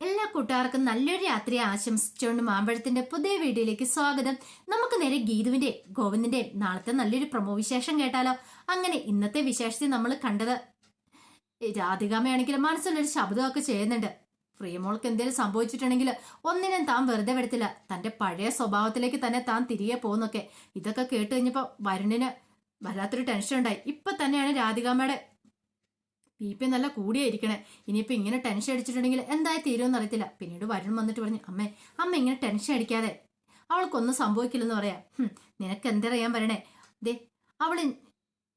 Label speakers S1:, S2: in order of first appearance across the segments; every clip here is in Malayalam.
S1: എല്ലാ കൂട്ടുകാർക്കും നല്ലൊരു രാത്രി ആശംസിച്ചുകൊണ്ട് മാമ്പഴത്തിന്റെ പുതിയ വീഡിയോയിലേക്ക് സ്വാഗതം. നമുക്ക് നേരെ ഗീതുവിന്റെ ഗോവിന്ദിന്റെ നാളത്തെ നല്ലൊരു പ്രമോ വിശേഷം കേട്ടാലോ? അങ്ങനെ ഇന്നത്തെ വിശേഷത്തിൽ നമ്മൾ കണ്ടത് രാധികാമയാണെങ്കിൽ മനസ്സിലൊരു ശബ്ദമൊക്കെ ചെയ്യുന്നുണ്ട്. പ്രിയമോൾക്ക് എന്തെങ്കിലും സംഭവിച്ചിട്ടുണ്ടെങ്കിൽ ഒന്നിനും താൻ വെറുതെ വിടത്തില്ല. തന്റെ പഴയ സ്വഭാവത്തിലേക്ക് തന്നെ താൻ തിരികെ പോകുന്നൊക്കെ. ഇതൊക്കെ കേട്ട് കഴിഞ്ഞപ്പോൾ വരുണിന് വല്ലാത്തൊരു ടെൻഷൻ ഉണ്ടായി. ഇപ്പൊ തന്നെയാണ് രാധികാമ്മയുടെ ബി പി നല്ല കൂടിയായിരിക്കണേ. ഇനിയിപ്പോൾ ഇങ്ങനെ ടെൻഷൻ അടിച്ചിട്ടുണ്ടെങ്കിൽ എന്തായി തീരുമെന്ന് അറിയത്തില്ല. പിന്നീട് വരുൺ വന്നിട്ട് പറഞ്ഞു അമ്മേ അമ്മ ഇങ്ങനെ ടെൻഷൻ അടിക്കാതെ അവൾക്കൊന്നും സംഭവിക്കില്ലെന്ന് പറയാം. "ഹും, നിനക്ക് എന്തറിയാൻ വരണേ ദേ അവൾ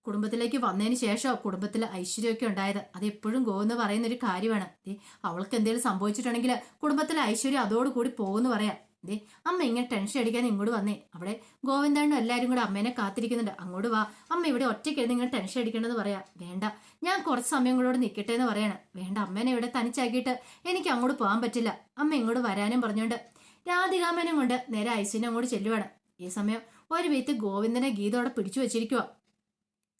S1: കുടുംബത്തിലേക്ക് വന്നതിന് ശേഷം കുടുംബത്തിൽ ഐശ്വര്യമൊക്കെ ഉണ്ടായത്. അത് എപ്പോഴും ഗോവെന്ന് പറയുന്ന ഒരു കാര്യമാണ്. അവൾക്ക് എന്തെങ്കിലും സംഭവിച്ചിട്ടുണ്ടെങ്കിൽ കുടുംബത്തിലെ ഐശ്വര്യം അതോടുകൂടി പോകുമെന്ന് പറയാം. ദേ അമ്മ ഇങ്ങനെ ടെൻഷൻ അടിക്കാൻ ഇങ്ങോട്ട് വന്നേ. അവിടെ ഗോവിന്ദാണ്ടും എല്ലാവരും കൂടെ അമ്മേനെ കാത്തിരിക്കുന്നുണ്ട്. അങ്ങോട്ട് വാ. അമ്മ ഇവിടെ ഒറ്റയ്ക്കിരുന്ന് ഇങ്ങനെ ടെൻഷൻ അടിക്കണമെന്ന് പറയാ. വേണ്ട ഞാൻ കുറച്ച് സമയം കൂടെ നിൽക്കട്ടെ എന്ന് പറയാണ്. വേണ്ട അമ്മേനെ ഇവിടെ തനിച്ചാക്കിയിട്ട് എനിക്ക് അങ്ങോട്ട് പോകാൻ പറ്റില്ല. അമ്മ ഇങ്ങോട്ട് വരാനും പറഞ്ഞുകൊണ്ട് രാധികാമനും കൊണ്ട് നേരെ ഐശ്വര്യം അങ്ങോട്ട് ചെല്ലുവാണ്. ഈ സമയം ഒരു വീത്ത് ഗോവിന്ദനെ ഗീതോടെ പിടിച്ചു വെച്ചിരിക്കുക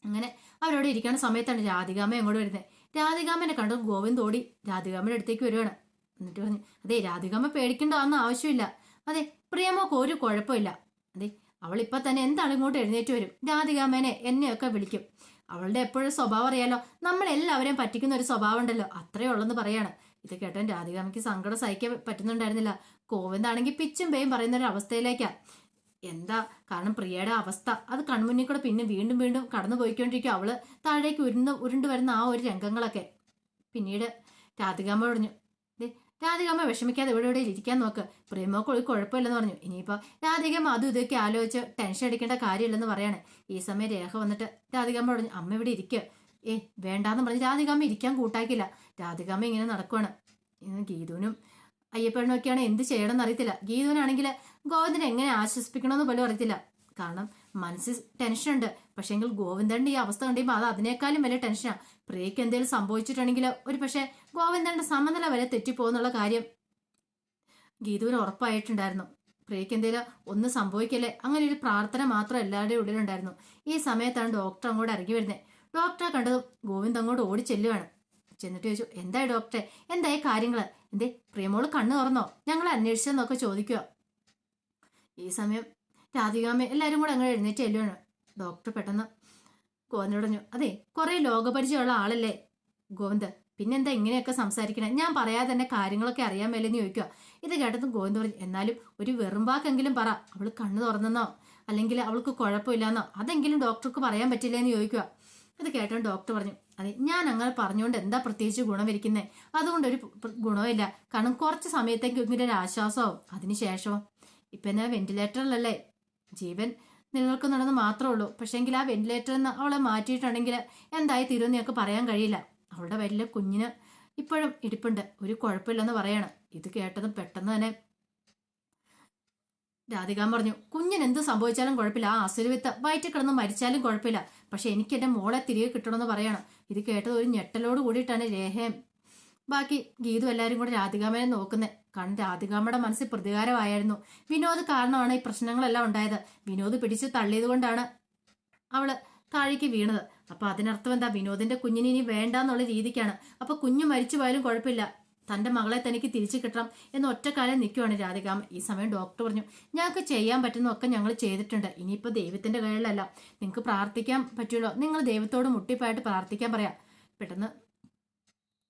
S1: അങ്ങനെ അവരോട് ഇരിക്കുന്ന സമയത്താണ് രാധികാമ്മ അങ്ങോട്ട് വരുന്നത് രാധികാമ്മനെ കണ്ടു ഗോവിന്ദ് ഓടി രാധികാമ്മയുടെ അടുത്തേക്ക് വരുവാണ്. എന്നിട്ട് പറഞ്ഞു അതെ രാധികാമ്മ പേടിക്കേണ്ട ആവശ്യമില്ല. അതെ പ്രിയമോക്ക് ഒരു കുഴപ്പമില്ല. അതെ അവൾ ഇപ്പൊ തന്നെ എന്താണ് ഇങ്ങോട്ട് എഴുന്നേറ്റ് വരും? രാധികാമേനെ എന്നെയൊക്കെ വിളിക്കും. അവളുടെ എപ്പോഴും സ്വഭാവം അറിയാലോ? നമ്മളെല്ലാവരെയും പറ്റിക്കുന്ന ഒരു സ്വഭാവം ഉണ്ടല്ലോ. അത്രേ ഉള്ളെന്ന് പറയാണ്. ഇത് കേട്ടാൻ രാധികാമയ്ക്ക് സങ്കടം സഹിക്കാൻ പറ്റുന്നുണ്ടായിരുന്നില്ല. കോവിന്ദാണെങ്കിൽ പിച്ചും പേയും പറയുന്ന ഒരു അവസ്ഥയിലേക്കാ എന്താ? കാരണം പ്രിയയുടെ അവസ്ഥ. അത് കൺമുന്നിൽ കൂടെ പിന്നെ വീണ്ടും വീണ്ടും കടന്നു പോയിക്കൊണ്ടിരിക്കും അവൾ. താഴേക്ക് ഉരുണ്ട് ഉരുണ്ടു വരുന്ന ആ ഒരു രംഗങ്ങളൊക്കെ. പിന്നീട് രാധികാമ്മ പറഞ്ഞു "ദേ, രാധികാമ്മ വിഷമിക്കാതെ ഇവിടെ ഇവിടെ ഇരിക്കാൻ നോക്ക്. പ്രേമോക്ക് ഒരു കുഴപ്പമില്ലെന്ന് പറഞ്ഞു. ഇനിയിപ്പോ രാധികമ്മ അതും ഇതൊക്കെ ആലോചിച്ച് ടെൻഷൻ അടിക്കേണ്ട കാര്യമില്ലെന്ന് പറയാണ്. ഈ സമയം രേഖ വന്നിട്ട് രാധികമ്മ പറഞ്ഞു അമ്മ ഇവിടെ ഇരിക്കുക ഏ വേണ്ടാന്ന് പറഞ്ഞ് രാധികാമ്മ ഇരിക്കാൻ കൂട്ടാക്കില്ല. രാധികാമ്മ ഇങ്ങനെ നടക്കുവാണ്. ഗീതുവിനും അയ്യപ്പനും ഒക്കെയാണ് എന്ത് ചെയ്യണമെന്ന് അറിയത്തില്ല. ഗീതുവിനാണെങ്കിൽ ഗോവിന്ദനെ എങ്ങനെ ആശ്വസിപ്പിക്കണമെന്ന് പോലും അറിയത്തില്ല. കാരണം മനസ്സിൽ ടെൻഷനുണ്ട്. പക്ഷേങ്കിൽ ഗോവിന്ദന്റെ ഈ അവസ്ഥ കണ്ടുമ്പോൾ അത് അതിനേക്കാളും വലിയ ടെൻഷനാണ് പ്രിയക്ക് എന്തെങ്കിലും സംഭവിച്ചിട്ടുണ്ടെങ്കിൽ ഒരു പക്ഷേ ഗോവിന്ദന്റെ സമനില വരെ തെറ്റിപ്പോകുന്നുള്ള കാര്യം ഗീതുവിന് ഉറപ്പായിട്ടുണ്ടായിരുന്നു. പ്രിയക്ക് എന്തെങ്കിലും ഒന്ന് സംഭവിക്കല്ലേ? അങ്ങനെ ഒരു പ്രാർത്ഥന മാത്രം എല്ലാവരുടെയും ഉള്ളിലുണ്ടായിരുന്നു. ഈ സമയത്താണ് ഡോക്ടർ അങ്ങോട്ട് ഇറങ്ങി വരുന്നത് ഡോക്ടറെ കണ്ടത് ഗോവിന്ദ് അങ്ങോട്ട് ഓടി ചെല്ലുവാണ്. ചെന്നിട്ട് ചോദിച്ചു എന്തായി ഡോക്ടറെ? എന്തായി കാര്യങ്ങൾ എന്തേ പ്രിയമോൾ കണ്ണു തുറന്നോ? ഞങ്ങളെ അന്വേഷിച്ചെന്നൊക്കെ ചോദിക്കുക ഈ സമയം രാധികാമ്മ എല്ലാവരും കൂടെ അങ്ങനെ എഴുന്നേറ്റ് ചെല്ലുകയാണ് ഡോക്ടർ പെട്ടെന്ന് ഗോവിന്ദനോട് പറഞ്ഞു അതെ കുറെ ലോകപരിചയമുള്ള ആളല്ലേ ഗോവിന്ദ്? പിന്നെന്താ ഇങ്ങനെയൊക്കെ സംസാരിക്കണേ? ഞാൻ പറയാതെ തന്നെ കാര്യങ്ങളൊക്കെ അറിയാൻ മേലെന്ന് ചോദിക്കുക ഇത് കേട്ടത് ഗോവിന്ദ് പറഞ്ഞു എന്നാലും ഒരു വെറും വാക്കെങ്കിലും പറ. അവൾ കണ്ണു തുറന്നെന്നോ? അല്ലെങ്കിൽ അവൾക്ക് കുഴപ്പമില്ലെന്നോ? അതെങ്കിലും ഡോക്ടർക്ക് പറയാൻ പറ്റില്ല എന്ന് ചോദിക്കുക ഇത് കേട്ടോ ഡോക്ടർ പറഞ്ഞു അതെ ഞാൻ അങ്ങനെ പറഞ്ഞുകൊണ്ട് എന്താ പ്രത്യേകിച്ച് ഗുണം ഇരിക്കുന്നത് അതുകൊണ്ട് ഒരു ഗുണമില്ല കാരണം കുറച്ച് സമയത്തേക്ക് ഇങ്ങനെ ഒരു ആശ്വാസമാവും അതിനുശേഷവും ഇപ്പം എന്നാ വെന്റിലേറ്ററിലല്ലേ ജീവൻ നിലനിൽക്കുന്നുണ്ടെന്ന് മാത്രമേ ഉള്ളൂ. പക്ഷേങ്കിൽ ആ വെന്റിലേറ്ററിൽ നിന്ന് അവളെ മാറ്റിയിട്ടുണ്ടെങ്കിൽ എന്തായി തീരുമെന്നൊക്കെ പറയാൻ കഴിയില്ല. അവളുടെ വലിയ കുഞ്ഞിന് ഇപ്പോഴും ഇടിപ്പുണ്ട്. ഒരു കുഴപ്പമില്ലെന്ന് പറയാണ്. ഇത് കേട്ടതും പെട്ടെന്ന് തന്നെ രാധികാൻ പറഞ്ഞു കുഞ്ഞിന് എന്ത് സംഭവിച്ചാലും കുഴപ്പമില്ല. ആ അസുരവിത്ത് വയറ്റിൽ കിടന്ന് മരിച്ചാലും കുഴപ്പമില്ല. പക്ഷെ എനിക്ക് എന്റെ മോളെ തിരികെ കിട്ടണമെന്ന് പറയാണ്. ഇത് കേട്ടത് ഒരു ഞെട്ടലോട് കൂടിയിട്ടാണ് രേഖയും ബാക്കി ഗീതു എല്ലാവരും കൂടെ രാധികാമനെ നോക്കുന്നത് കാരണം രാധികാമ്മയുടെ മനസ്സിൽ പ്രതികാരമായിരുന്നു. വിനോദ് കാരണമാണ് ഈ പ്രശ്നങ്ങളെല്ലാം ഉണ്ടായത്. വിനോദ് പിടിച്ച് തള്ളിയത് കൊണ്ടാണ് അവൾ താഴേക്ക് വീണത്. അപ്പൊ അതിനർത്ഥം എന്താ? വിനോദിന്റെ കുഞ്ഞിന് ഇനി വേണ്ട എന്നുള്ള രീതിക്കാണ്. അപ്പൊ കുഞ്ഞു മരിച്ചു പോയാലും കുഴപ്പമില്ല. തന്റെ മകളെ തനിക്ക് തിരിച്ചു കിട്ടണം എന്ന് ഒറ്റക്കാലം നിൽക്കുവാണ് രാധികാമൻ ഈ സമയം ഡോക്ടർ പറഞ്ഞു ഞങ്ങൾക്ക് ചെയ്യാൻ പറ്റുന്നതൊക്കെ ഞങ്ങൾ ചെയ്തിട്ടുണ്ട്. ഇനിയിപ്പോ ദൈവത്തിന്റെ കയ്യിലല്ല നിങ്ങൾക്ക് പ്രാർത്ഥിക്കാൻ പറ്റുമല്ലോ. നിങ്ങൾ ദൈവത്തോട് മുട്ടിപ്പായിട്ട് പ്രാർത്ഥിക്കാൻ പറയാം. പെട്ടെന്ന്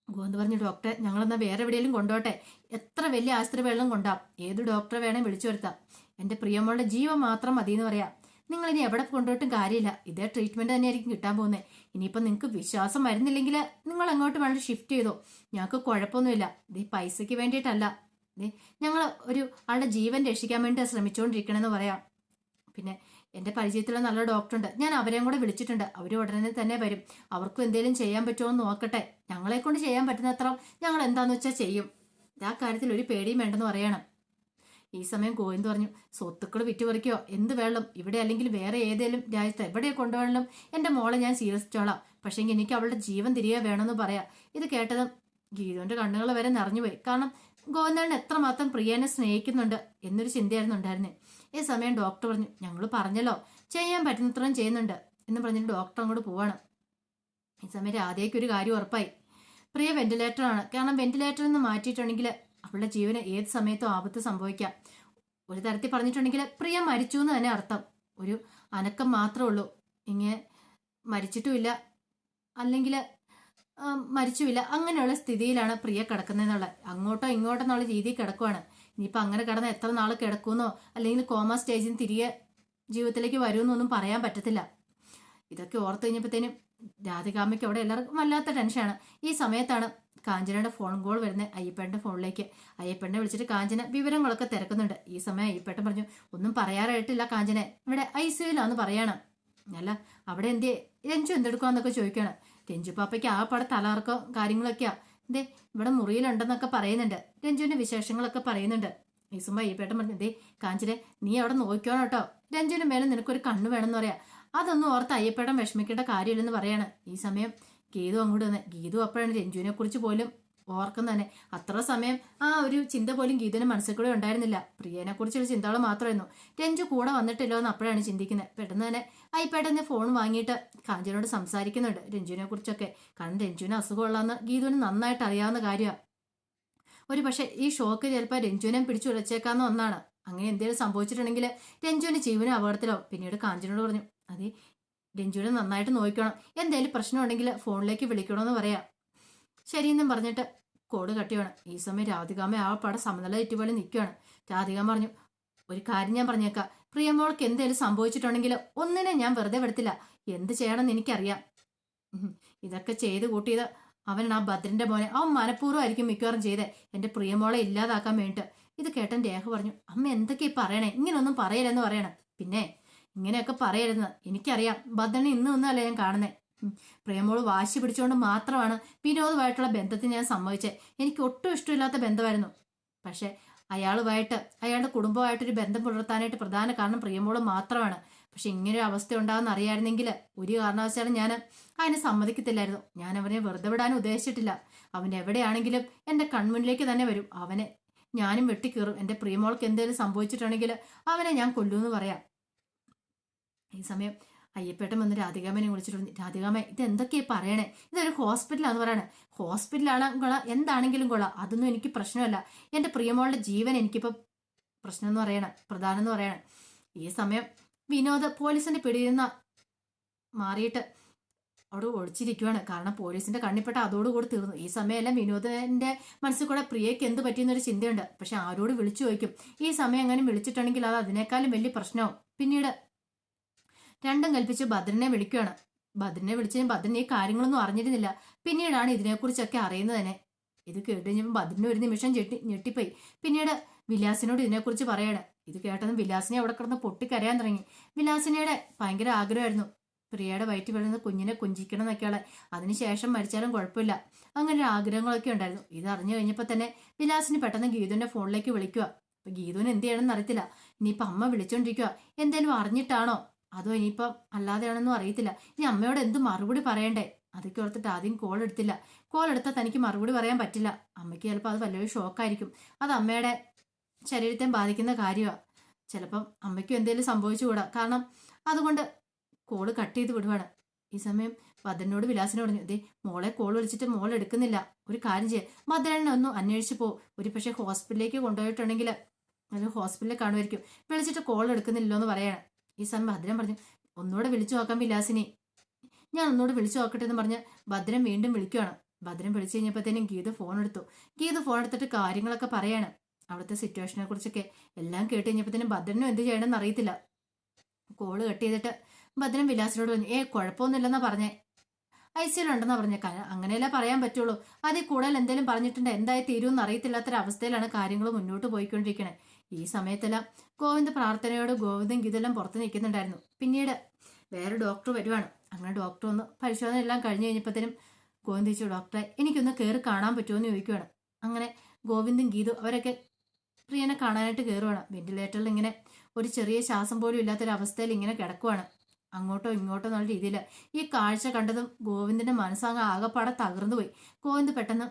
S1: ഗോവിന്ദ് പറഞ്ഞു ഡോക്ടറെ ഞങ്ങളെന്നാ വേറെ എവിടെയെങ്കിലും കൊണ്ടോട്ടെ എത്ര വലിയ ആശുപത്രി വെള്ളം കൊണ്ടാം? ഏത് ഡോക്ടറെ വേണേൽ വിളിച്ചു വരുത്താം. എന്റെ പ്രിയമോളുടെ ജീവൻ മാത്രം മതി എന്ന് പറയാം. നിങ്ങൾ ഇനി എവിടെ കൊണ്ടുപോയിട്ടും കാര്യമില്ല. ഇതേ ട്രീറ്റ്മെന്റ് തന്നെയായിരിക്കും കിട്ടാൻ പോകുന്നത് ഇനിയിപ്പോൾ നിങ്ങൾക്ക് വിശ്വാസം വരുന്നില്ലെങ്കിൽ നിങ്ങൾ അങ്ങോട്ട് വേണമെങ്കിൽ ഷിഫ്റ്റ് ചെയ്തോ. ഞങ്ങൾക്ക് കുഴപ്പമൊന്നുമില്ല. ഇത് പൈസയ്ക്ക് വേണ്ടിയിട്ടല്ല. ഞങ്ങൾ ഒരു ആളുടെ ജീവൻ രക്ഷിക്കാൻ വേണ്ടി ശ്രമിച്ചുകൊണ്ടിരിക്കണമെന്ന് പറയാം. പിന്നെ എന്റെ പരിചയത്തിലുള്ള നല്ല ഡോക്ടറുണ്ട്. ഞാൻ അവരെയും കൂടെ വിളിച്ചിട്ടുണ്ട്. അവർ ഉടനെ തന്നെ വരും. അവർക്കും എന്തെങ്കിലും ചെയ്യാൻ പറ്റുമോ എന്ന് നോക്കട്ടെ. ഞങ്ങളെ കൊണ്ട് ചെയ്യാൻ പറ്റുന്നത്ര ഞങ്ങൾ എന്താന്ന് വെച്ചാൽ ചെയ്യും. ആ കാര്യത്തിൽ ഒരു പേടിയും വേണ്ടെന്ന് പറയണം. ഈ സമയം ഗോവിന്ദ് പറഞ്ഞു സ്വത്തുക്കൾ വിറ്റുപറിക്കോ? എന്ത് വേണം? ഇവിടെ അല്ലെങ്കിൽ വേറെ ഏതെങ്കിലും രാജ്യത്ത് എവിടെ കൊണ്ടുപോകണം എന്റെ മോളെ ഞാൻ സ്വീകരിച്ചോളാം പക്ഷേ എനിക്ക് അവളുടെ ജീവൻ തിരികെ വേണമെന്ന് പറയാം. ഇത് കേട്ടതും ഗീതുവിന്റെ കണ്ണുകൾ വരെ നിറഞ്ഞുപോയി. കാരണം ഗോവിന്ദൻ എത്രമാത്രം പ്രിയനെ സ്നേഹിക്കുന്നുണ്ട് എന്നൊരു ചിന്തയായിരുന്നു ഉണ്ടായിരുന്നത് ഈ സമയം ഡോക്ടർ പറഞ്ഞു ഞങ്ങൾ പറഞ്ഞല്ലോ ചെയ്യാൻ പറ്റുന്നത്രയും ചെയ്യുന്നുണ്ട് എന്ന് പറഞ്ഞിട്ട് ഡോക്ടർ അങ്ങോട്ട് പോവാണ്. ഈ സമയം രാധയ്ക്ക് ഒരു കാര്യം ഉറപ്പായി. പ്രിയ വെന്റിലേറ്ററാണ് കാരണം വെന്റിലേറ്ററിൽ നിന്ന് മാറ്റിയിട്ടുണ്ടെങ്കിൽ അവളുടെ ജീവന് ഏത് സമയത്തും ആപത്ത് സംഭവിക്കാം. ഒരു തരത്തിൽ പറഞ്ഞിട്ടുണ്ടെങ്കിൽ പ്രിയ മരിച്ചു എന്ന് തന്നെ അർത്ഥം. ഒരു അനക്കം മാത്രമേ ഉള്ളൂ. ഇങ്ങനെ മരിച്ചിട്ടുമില്ല. അല്ലെങ്കിൽ മരിച്ചുമില്ല. അങ്ങനെയുള്ള സ്ഥിതിയിലാണ് പ്രിയ കിടക്കുന്നതെന്നുള്ള അങ്ങോട്ടോ ഇങ്ങോട്ടോ എന്നുള്ള രീതിയിൽ കിടക്കുവാണ്. ഇനിയിപ്പോൾ അങ്ങനെ കിടന്ന് എത്ര നാൾ കിടക്കുമെന്നോ അല്ലെങ്കിൽ കോമ സ്റ്റേജിൽ തിരികെ ജീവിതത്തിലേക്ക് വരുമെന്നൊന്നും പറയാൻ പറ്റത്തില്ല. ഇതൊക്കെ ഓർത്ത് കഴിഞ്ഞപ്പോഴത്തേനും രാധികാമ്മയ്ക്ക് അവിടെ എല്ലാവർക്കും വല്ലാത്ത ടെൻഷനാണ്. ഈ സമയത്താണ് കാഞ്ചനയുടെ ഫോൺ കോൾ വരുന്നത് അയ്യപ്പേട്ടന്റെ ഫോണിലേക്ക്. അയ്യപ്പേട്ടനെ വിളിച്ചിട്ട് കാഞ്ചന വിവരങ്ങളൊക്കെ തിരക്കുന്നുണ്ട്. ഈ സമയം അയ്യപ്പേട്ടൻ പറഞ്ഞു ഒന്നും പറയാറായിട്ടില്ല കാഞ്ചന. ഇവിടെ ഐ സിയുലാന്ന് പറയാണ്. അല്ല അവിടെ എന്തേ രഞ്ജു എന്തെടുക്കുവാന്നൊക്കെ ചോദിക്കുകയാണ്. രഞ്ജു പാപ്പയ്ക്ക് ആ പട തലകറക്കോ കാര്യങ്ങളൊക്കെയാ. ദേ ഇവിടെ മുറിയിലുണ്ടെന്നൊക്കെ പറയുന്നുണ്ട്. രഞ്ജുവിന്റെ വിശേഷങ്ങളൊക്കെ പറയുന്നുണ്ട്. ഈ ഈപ്പേട്ടൻ പറഞ്ഞു ദേ കാഞ്ചിലെ നീ അവിടെ നോക്കിക്കോണം കേട്ടോ. രഞ്ജുവിന്റെ മേലെ നിനക്കൊരു കണ്ണ് വേണമെന്ന് പറയാ. അതൊന്നും ഓർത്ത് അയ്യപ്പേട്ടൻ വിഷമിക്കേണ്ട കാര്യമില്ലെന്ന് പറയാണ്. ഈ സമയം ഗീതു അങ്ങോട്ട് വന്ന് ഗീതു അപ്പോഴാണ് രഞ്ജുവിനെ കുറിച്ച് പോലും ഓർക്കുന്ന തന്നെ. അത്ര സമയം ആ ഒരു ചിന്ത പോലും ഗീതന് മനസ്സിൽ കൂടെ ഉണ്ടായിരുന്നില്ല. പ്രിയനെ കുറിച്ചൊരു ചിന്തകൾ മാത്രമായിരുന്നു. രഞ്ജു കൂടെ വന്നിട്ടില്ലോ എന്ന് അപ്പോഴാണ് ചിന്തിക്കുന്നത്. പെട്ടെന്ന് തന്നെ അയ്യപ്പേട്ടന്റെ ഫോൺ വാങ്ങിയിട്ട് കാഞ്ചനോട് സംസാരിക്കുന്നുണ്ട് രഞ്ജുവിനെ കുറിച്ചൊക്കെ. കാരണം രഞ്ജുവിന് അസുഖമുള്ളതെന്ന് ഗീതുവിന് നന്നായിട്ട് അറിയാവുന്ന കാര്യമാണ് ഒരു പക്ഷേ ഈ ഷോക്ക് ചിലപ്പോൾ രഞ്ജുവിനെ പിടിച്ചു വിളിച്ചേക്കാന്ന് ഒന്നാണ്. അങ്ങനെ എന്തെങ്കിലും സംഭവിച്ചിട്ടുണ്ടെങ്കിൽ രഞ്ജുവിന് ജീവന അപകടത്തിലാവും. പിന്നീട് കാഞ്ചനോട് പറഞ്ഞു അതെ രഞ്ജുവിനെ നന്നായിട്ട് നോക്കണം എന്തെങ്കിലും പ്രശ്നം ഉണ്ടെങ്കിൽ ഫോണിലേക്ക് വിളിക്കണമെന്ന് പറയാം. ശരിയെന്നും പറഞ്ഞിട്ട് കോട് കട്ടിയാണ് ഈ സമയം രാധികാമ്മ ആ പടം സമനില തെറ്റുപോലെ നിൽക്കുകയാണ് രാധികാമ്മ പറഞ്ഞു ഒരു കാര്യം ഞാൻ പറഞ്ഞേക്കാം. പ്രിയമോൾക്ക് എന്തേലും സംഭവിച്ചിട്ടുണ്ടെങ്കിൽ ഒന്നിനെ ഞാൻ വെറുതെ വിടത്തില്ല. എന്ത് ചെയ്യണമെന്ന് എനിക്കറിയാം. ഇതൊക്കെ ചെയ്ത് കൂട്ടിയത് അവനാണ് ആ ഭദ്രന്റെ മോനെ. അവൻ മനഃപൂർവമായിരിക്കും മിക്കവാറും ചെയ്തേ. എന്റെ പ്രിയമോളെ ഇല്ലാതാക്കാൻ വേണ്ടിയിട്ട്. ഇത് കേട്ടൻ രേഖ പറഞ്ഞു അമ്മ എന്തൊക്കെ പറയണേ? ഇങ്ങനൊന്നും പറയലെന്ന് പറയണം. പിന്നെ ഇങ്ങനെയൊക്കെ പറയരുതെന്ന് എനിക്കറിയാം. ഭദ്രനെ ഇന്നും ഒന്നല്ല ഞാൻ കാണുന്നേ. ഉം. പ്രിയമോൾ വാശി പിടിച്ചുകൊണ്ട് മാത്രമാണ് വിനോദമായിട്ടുള്ള ബന്ധത്തിന് ഞാൻ സമ്മതിച്ചത്. എനിക്ക് ഒട്ടും ഇഷ്ടമില്ലാത്ത ബന്ധമായിരുന്നു. പക്ഷെ അയാളുമായിട്ട് അയാളുടെ കുടുംബമായിട്ടൊരു ബന്ധം പുലർത്താനായിട്ട് പ്രധാന കാരണം പ്രിയമോൾ മാത്രമാണ്. പക്ഷെ ഇങ്ങനെ ഒരു അവസ്ഥ ഉണ്ടാകുന്ന അറിയായിരുന്നെങ്കിൽ ഒരു കാരണവശാലും ഞാൻ അതിനെ സമ്മതിക്കത്തില്ലായിരുന്നു. ഞാൻ അവനെ വെറുതെ വിടാൻ ഉദ്ദേശിച്ചിട്ടില്ല. അവൻ എവിടെയാണെങ്കിലും എന്റെ കൺമുന്നിലേക്ക് തന്നെ വരും. അവനെ ഞാനും വെട്ടിക്കീറും. എന്റെ പ്രിയമോൾക്ക് എന്തെങ്കിലും സംഭവിച്ചിട്ടുണ്ടെങ്കിൽ അവനെ ഞാൻ കൊല്ലുമെന്ന് പറയാം. ഈ സമയം അയ്യപ്പേട്ടൻ വന്ന് രാധികാമനെ വിളിച്ചിട്ടുണ്ട് രാധികാമ ഇത് എന്തൊക്കെയാ പറയണേ? ഇതൊരു ഹോസ്പിറ്റലാന്ന് പറയണേ. ഹോസ്പിറ്റലാണ് കൊള്ളാം എന്താണെങ്കിലും കൊള്ളാം അതൊന്നും എനിക്ക് പ്രശ്നമല്ല. എന്റെ പ്രിയമോളുടെ ജീവൻ എനിക്കിപ്പോൾ പ്രശ്നം എന്ന് പറയണം പ്രധാനം എന്ന് പറയണം. ഈ സമയം വിനോദ് പോലീസിന്റെ പിടിയിൽ നിന്ന് മാറിയിട്ട് അവിടെ ഒളിച്ചിരിക്കുവാണ്. കാരണം പോലീസിന്റെ കണ്ണിപ്പെട്ട അതോടുകൂടി തീർന്നു. ഈ സമയമെല്ലാം വിനോദിന്റെ മനസ്സിൽ കൂടെ പ്രിയയ്ക്ക് എന്ത് പറ്റിയെന്നൊരു ചിന്തയുണ്ട്. പക്ഷെ ആരോട് വിളിച്ചു ചോദിക്കും? ഈ സമയം അങ്ങനെ വിളിച്ചിട്ടുണ്ടെങ്കിൽ അത് അതിനേക്കാളും വലിയ പ്രശ്നവും പിന്നീട് രണ്ടും കൽപ്പിച്ച് ഭദ്രനെ വിളിക്കുകയാണ്. ഭദ്രനെ വിളിച്ചതിന് ഭദ്രൻ ഈ കാര്യങ്ങളൊന്നും അറിഞ്ഞിരുന്നില്ല. പിന്നീടാണ് ഇതിനെക്കുറിച്ചൊക്കെ അറിയുന്നത് തന്നെ ഇത് കേട്ട് കഴിഞ്ഞപ്പോൾ ഭദ്രന് ഒരു നിമിഷം ഞെട്ടി ഞെട്ടിപ്പോയി. പിന്നീട് വിലാസിനോട് ഇതിനെക്കുറിച്ച് പറയാണ്. ഇത് കേട്ടതും വിലാസിനെ അവിടെ കിടന്ന് പൊട്ടിക്കരയാൻ തുടങ്ങി. വിലാസിനയുടെ ഭയങ്കര ആഗ്രഹമായിരുന്നു. പ്രിയയുടെ വയറ്റിൽ വീഴുന്ന കുഞ്ഞിനെ കുഞ്ചിക്കണം എന്നൊക്കെയുള്ള. അതിനുശേഷം മരിച്ചാലും കുഴപ്പമില്ല. അങ്ങനെ ഒരു ആഗ്രഹങ്ങളൊക്കെ ഉണ്ടായിരുന്നു. ഇത് അറിഞ്ഞു കഴിഞ്ഞപ്പോൾ തന്നെ വിലാസിന് പെട്ടെന്ന് ഗീതുവിന്റെ ഫോണിലേക്ക് വിളിക്കുക. അപ്പൊ ഗീതുവിന് എന്ത് ചെയ്യണമെന്ന് അറിയത്തില്ല. ഇനിയിപ്പോൾ അമ്മ വിളിച്ചോണ്ടിരിക്കുക എന്തേലും അറിഞ്ഞിട്ടാണോ? അതോ ഇനിയിപ്പം അല്ലാതെയാണെന്നും അറിയത്തില്ല. ഇനി അമ്മയോട് എന്ത് മറുപടി പറയണ്ടേ? അതൊക്കെ ഓർത്തിട്ട് ആദ്യം കോൾ എടുത്തില്ല. കോൾ എടുത്താൽ തനിക്ക് മറുപടി പറയാൻ പറ്റില്ല. അമ്മയ്ക്ക് ചിലപ്പോൾ അത് വലിയൊരു ഷോക്കായിരിക്കും അത് അമ്മയുടെ ശരീരത്തെ ബാധിക്കുന്ന കാര്യമാണ് ചിലപ്പം അമ്മയ്ക്കും എന്തെങ്കിലും സംഭവിച്ചുകൂടാ. കാരണം അതുകൊണ്ട് കോൾ കട്ട് ചെയ്ത് വിടുവാണ്. ഈ സമയം ഭദ്രനോട് വിലാസിനോട് പറഞ്ഞു ദേ മോളെ കോൾ വിളിച്ചിട്ട് മോൾ എടുക്കുന്നില്ല. ഒരു കാര്യം ചെയ്യാം. ഭദ്രനെ ഒന്ന് അന്വേഷിച്ച് പോ. ഒരു പക്ഷേ ഹോസ്പിറ്റലിലേക്ക് കൊണ്ടുപോയിട്ടുണ്ടെങ്കിൽ അല്ലെങ്കിൽ ഹോസ്പിറ്റലിൽ കാണുമായിരിക്കും. വിളിച്ചിട്ട് കോൾ എടുക്കുന്നില്ലോ എന്ന് പറയാണ്. ഈ ഭദ്രൻ പറഞ്ഞു ഒന്നുകൂടെ വിളിച്ചു നോക്കാം വിലാസിനെ. ഞാൻ ഒന്നുകൂടെ വിളിച്ചു നോക്കട്ടെ എന്ന് പറഞ്ഞ് ഭദ്രൻ വീണ്ടും വിളിക്കുകയാണ് ഭദ്രൻ വിളിച്ചു കഴിഞ്ഞപ്പോഴത്തേനും ഗീത ഫോൺ എടുത്തു. ഗീത ഫോൺ എടുത്തിട്ട് കാര്യങ്ങളൊക്കെ പറയാണ്. അവിടുത്തെ സിറ്റുവേഷനെ കുറിച്ചൊക്കെ എല്ലാം കേട്ട് കഴിഞ്ഞപ്പോഴത്തേനും ഭദ്രനും എന്ത് ചെയ്യണമെന്ന് അറിയത്തില്ല. കോൾ കട്ട് ചെയ്തിട്ട് ഭദ്രൻ വിലാസിനോട് പറഞ്ഞു ഏ കുഴപ്പമൊന്നുമില്ലെന്നാ പറഞ്ഞേ. ഐ സിയിലുണ്ടെന്നാ പറഞ്ഞ. അങ്ങനെയല്ലേ പറയാൻ പറ്റുള്ളൂ. അതിൽ കൂടുതൽ എന്തെങ്കിലും പറഞ്ഞിട്ടുണ്ട് എന്തായി തീരുമെന്ന് അറിയത്തില്ലാത്തൊരവസ്ഥയിലാണ് കാര്യങ്ങൾ മുന്നോട്ട് പോയിക്കൊണ്ടിരിക്കണേ. ഈ സമയത്തെല്ലാം ഗോവിന്ദ് പ്രാർത്ഥനയോട് ഗോവിന്ദൻ ഗീതെല്ലാം പുറത്ത് നിൽക്കുന്നുണ്ടായിരുന്നു. പിന്നീട് വേറെ ഡോക്ടർ വരുവാണ്. അങ്ങനെ ഡോക്ടർ ഒന്ന് പരിശോധന എല്ലാം കഴിഞ്ഞ് കഴിഞ്ഞപ്പോഴത്തേനും ഗോവിന്ദ് ചോദിച്ചു ഡോക്ടറെ എനിക്കൊന്ന് കയറി കാണാൻ പറ്റുമോ എന്ന് ചോദിക്കുവാണ്. അങ്ങനെ ഗോവിന്ദും ഗീതു അവരൊക്കെ പ്രിയനെ കാണാനായിട്ട് കയറുവാണ് വെന്റിലേറ്ററിൽ ഇങ്ങനെ ഒരു ചെറിയ ശ്വാസം പോലും ഇല്ലാത്തൊരവസ്ഥയിൽ ഇങ്ങനെ കിടക്കുവാണ്. അങ്ങോട്ടോ ഇങ്ങോട്ടോ എന്നുള്ള രീതിയിൽ ഈ കാഴ്ച കണ്ടതും ഗോവിന്ദിന്റെ മനസ്സങ്ങ് ആകെപ്പാടെ തകർന്നു പോയി ഗോവിന്ദ് പെട്ടെന്ന്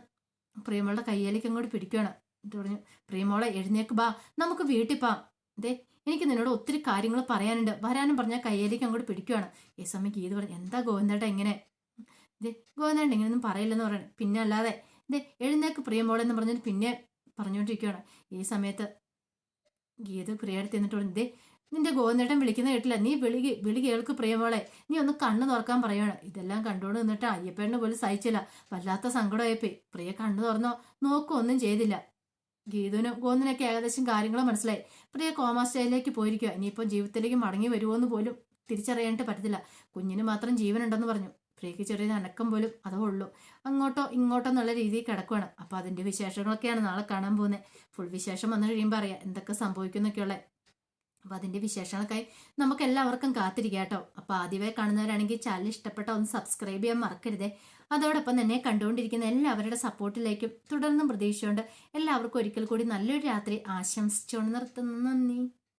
S1: പ്രിയമ്മളുടെ കയ്യിലേക്ക് അങ്ങോട്ട് പിടിക്കുകയാണ് എന്നിട്ട് പറഞ്ഞു പ്രിയമോളെ എഴുന്നേക്ക് ബാ നമുക്ക് വീട്ടിൽ പോവാം ദേ എനിക്ക് നിന്നോട് ഒത്തിരി കാര്യങ്ങൾ പറയാനുണ്ട്. വരാനും പറഞ്ഞാൽ കയ്യിലേക്ക് അങ്ങോട്ട് പിടിക്കുവാണ്. ഈ സമയം ഗീത് പറഞ്ഞു എന്താ ഗോവിന്ദേട്ട ഇങ്ങനെ? ദേ ഗോവിന്ദേട്ട ഇങ്ങനെയൊന്നും പറയില്ലെന്ന് പറയണം. പിന്നെ അല്ലാതെ ദേ എഴുന്നേക്ക് പ്രിയമോളെ എന്ന് പറഞ്ഞിട്ട് പിന്നെ പറഞ്ഞുകൊണ്ടിരിക്കുകയാണ് ഈ സമയത്ത് ഗീത പ്രിയടുത്ത് എന്നിട്ട് ദേ നിന്റെ ഗോവിന്ദേട്ടൻ വിളിക്കുന്ന കേട്ടില്ല. നീ വിളി വിളി കേൾക്ക് പ്രിയമോളെ. നീ ഒന്ന് കണ്ണു തുറക്കാൻ പറയുവാണ്. ഇതെല്ലാം കണ്ടുകൊണ്ട് നിന്നിട്ട് അയ്യപ്പേണ്ണ പോലും സഹിച്ചില്ല. വല്ലാത്ത സങ്കടമായപ്പേ പ്രിയ കണ്ണു തുറന്നോ നോക്കോ ഒന്നും ചെയ്തില്ല. ഗീതുവിനും ഗോന്നിനൊക്കെ ഏകദേശം കാര്യങ്ങൾ മനസ്സിലായി. പ്രിയ സ്റ്റൈലിലേക്ക് പോയിരിക്കുക ഇനിയിപ്പോൾ ജീവിതത്തിലേക്ക് മടങ്ങി വരുമോ എന്ന് പോലും തിരിച്ചറിയാനായിട്ട് പറ്റത്തില്ല. കുഞ്ഞിന് മാത്രം ജീവനുണ്ടെന്ന് പറഞ്ഞു. പ്രിയക്ക് ചെറിയ അനക്കം പോലും അതേ ഉള്ളൂ. അങ്ങോട്ടോ ഇങ്ങോട്ടോ എന്നുള്ള രീതിയിൽ കിടക്കുകയാണ് അപ്പോൾ അതിന്റെ വിശേഷങ്ങളൊക്കെയാണ് നാളെ കാണാൻ പോകുന്നത്. ഫുൾ വിശേഷം വന്നു കഴിയുമ്പോൾ അറിയാം. എന്തൊക്കെ സംഭവിക്കുന്നൊക്കെയുള്ള അപ്പോൾ അതിന്റെ വിശേഷങ്ങൾക്കായി നമുക്ക് എല്ലാവർക്കും കാത്തിരിക്കാം കേട്ടോ. അപ്പോൾ ആദ്യമായി കാണുന്നവരാണെങ്കിൽ ചാനൽ ഇഷ്ടപ്പെട്ട ഒന്ന് സബ്സ്ക്രൈബ് ചെയ്യാൻ മറക്കരുതേ. അതോടൊപ്പം തന്നെ കണ്ടുകൊണ്ടിരിക്കുന്ന എല്ലാവരുടെ സപ്പോർട്ടിലേക്കും തുടർന്നും പ്രതീക്ഷയുണ്ട്. എല്ലാവർക്കും ഒരിക്കൽ കൂടി നല്ലൊരു രാത്രി ആശംസിച്ചുകൊണ്ട് നിർത്തുന്നു. നന്ദി.